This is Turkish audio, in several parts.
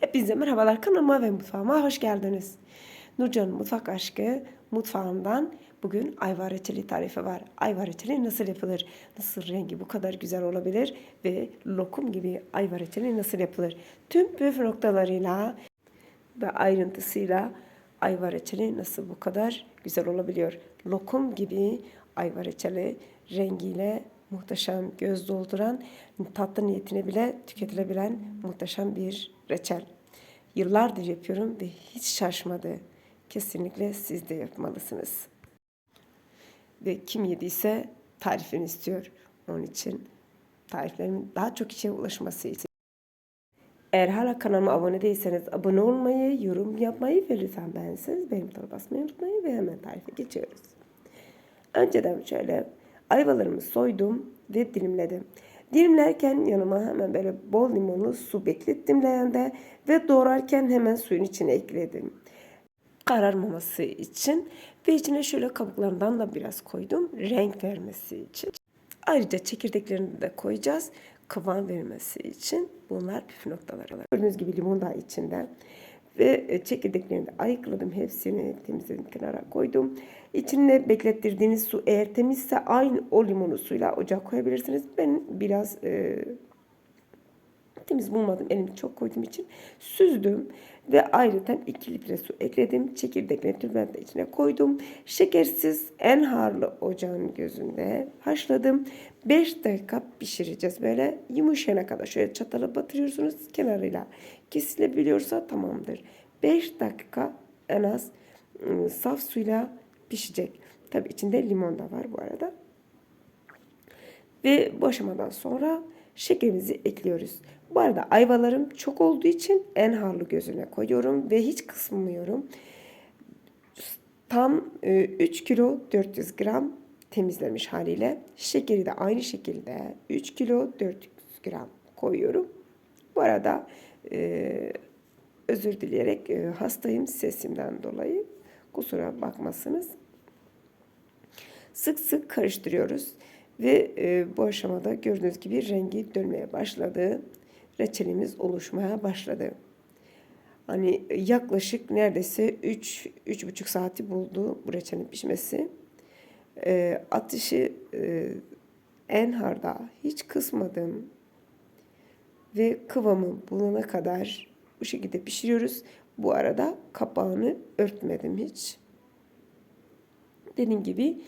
Hepinize merhabalar kanalıma ve mutfağıma hoş geldiniz. Nurcan'ın mutfak aşkı mutfağımdan bugün ayva reçeli tarifi var. Ayva reçeli nasıl yapılır? Nasıl rengi bu kadar güzel olabilir? Ve lokum gibi ayva reçeli nasıl yapılır? Tüm püf noktalarıyla ve ayrıntısıyla ayva reçeli nasıl bu kadar güzel olabiliyor? Lokum gibi ayva reçeli rengiyle muhteşem, göz dolduran, tatlı niyetine bile tüketilebilen muhteşem bir reçel. Yıllardır yapıyorum ve hiç şaşmadı. Kesinlikle siz de yapmalısınız. Ve kim yediyse tarifini istiyor. Onun için tariflerimin daha çok kişiye ulaşması için. Eğer hala kanalıma abone değilseniz abone olmayı, yorum yapmayı ve lütfen beğenseniz benim tarafa basmayı unutmayın ve hemen tarife geçiyoruz. Önceden şöyle ayvalarımı soydum ve dilimledim. Dilimlerken yanıma hemen böyle bol limonlu su beklettim leğende ve doğrarken hemen suyun içine ekledim. Kararmaması için ve içine şöyle kabuklarından da biraz koydum renk vermesi için. Ayrıca çekirdeklerini de koyacağız kıvam vermesi için. Bunlar püf noktaları. Gördüğünüz gibi limon da içinde. Ve e, çekirdeklerini de ayıkladım. Hepsini temizledim kenara koydum. İçine beklettirdiğiniz su eğer temizse aynı o limonu suyla ocağa koyabilirsiniz. Ben biraz e, temiz bulmadım. Elimi çok koyduğum için süzdüm. Ve ayrıca 2 litre su ekledim. Çekirdeklerini tülbent de içine koydum. Şekersiz en harlı ocağın gözünde haşladım. 5 dakika pişireceğiz. Böyle yumuşayana kadar şöyle çatala batırıyorsunuz. Kenarıyla kesilebiliyorsa tamamdır. 5 dakika en az ıı, saf suyla pişecek. Tabi içinde limon da var bu arada. Ve bu aşamadan sonra şekerimizi ekliyoruz. Bu arada ayvalarım çok olduğu için en harlı gözüne koyuyorum ve hiç kısmıyorum. Tam 3 kilo 400 gram temizlemiş haliyle. Şekeri de aynı şekilde 3 kilo 400 gram koyuyorum. Bu arada e, özür dileyerek e, hastayım sesimden dolayı. Kusura bakmasınız. Sık sık karıştırıyoruz. Ve e, bu aşamada gördüğünüz gibi rengi dönmeye başladı. Reçelimiz oluşmaya başladı. Hani yaklaşık neredeyse 3 3,5 saati buldu bu reçelin pişmesi. E, ateşi e, en harda hiç kısmadım. Ve kıvamı bulana kadar bu şekilde pişiriyoruz. Bu arada kapağını örtmedim hiç. Dediğim gibi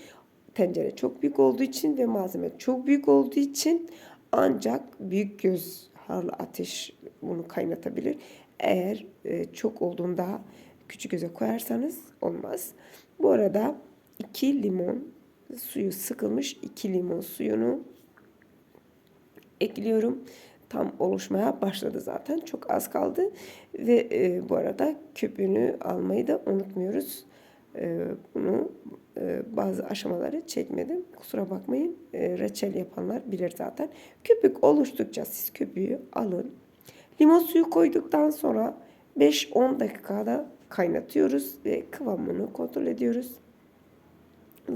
tencere çok büyük olduğu için ve malzeme çok büyük olduğu için ancak büyük göz harlı ateş bunu kaynatabilir. Eğer e, çok olduğunda küçük göze koyarsanız olmaz. Bu arada 2 limon suyu sıkılmış 2 limon suyunu ekliyorum. Tam oluşmaya başladı zaten. Çok az kaldı. Ve e, bu arada köpüğünü almayı da unutmuyoruz. E, bunu e, bazı aşamaları çekmedim. Kusura bakmayın. E, reçel yapanlar bilir zaten. Köpük oluştukça siz köpüğü alın. Limon suyu koyduktan sonra 5-10 dakikada kaynatıyoruz ve kıvamını kontrol ediyoruz.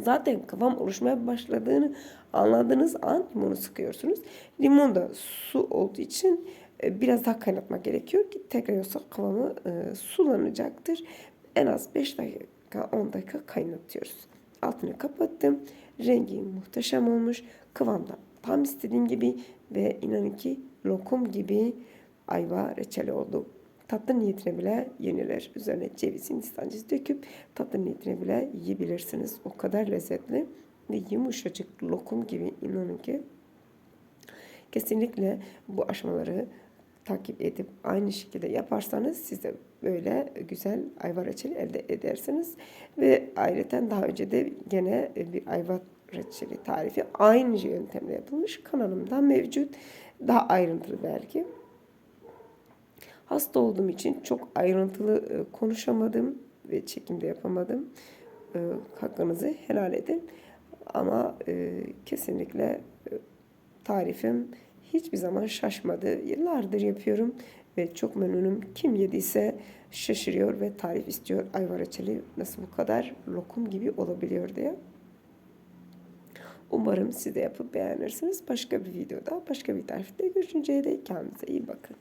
Zaten kıvam oluşmaya başladığını anladığınız an limonu sıkıyorsunuz. Limon da su olduğu için e, biraz daha kaynatmak gerekiyor ki tekrar yoksa kıvamı e, sulanacaktır. En az 5 dakika 10 dakika kaynatıyoruz. Altını kapattım. Rengi muhteşem olmuş. Kıvamda tam istediğim gibi ve inanın ki lokum gibi ayva reçeli oldu. Tatlı niyetine bile yenilir. Üzerine ceviz, hindistan döküp tatlı niyetine bile yiyebilirsiniz. O kadar lezzetli ve yumuşacık lokum gibi inanın ki kesinlikle bu aşamaları takip edip aynı şekilde yaparsanız siz de böyle güzel ayva reçeli elde edersiniz. Ve ayrıca daha önce de gene bir ayva reçeli tarifi aynı yöntemle yapılmış kanalımda mevcut. Daha ayrıntılı belki. Hasta olduğum için çok ayrıntılı e, konuşamadım ve çekimde yapamadım. E, hakkınızı helal edin. Ama e, kesinlikle tarifim hiçbir zaman şaşmadı. Yıllardır yapıyorum ve çok memnunum. Kim yediyse şaşırıyor ve tarif istiyor. Ayva reçeli nasıl bu kadar lokum gibi olabiliyor diye. Umarım siz de yapıp beğenirsiniz. Başka bir videoda, başka bir tarifte görüşünceye dek kendinize iyi bakın.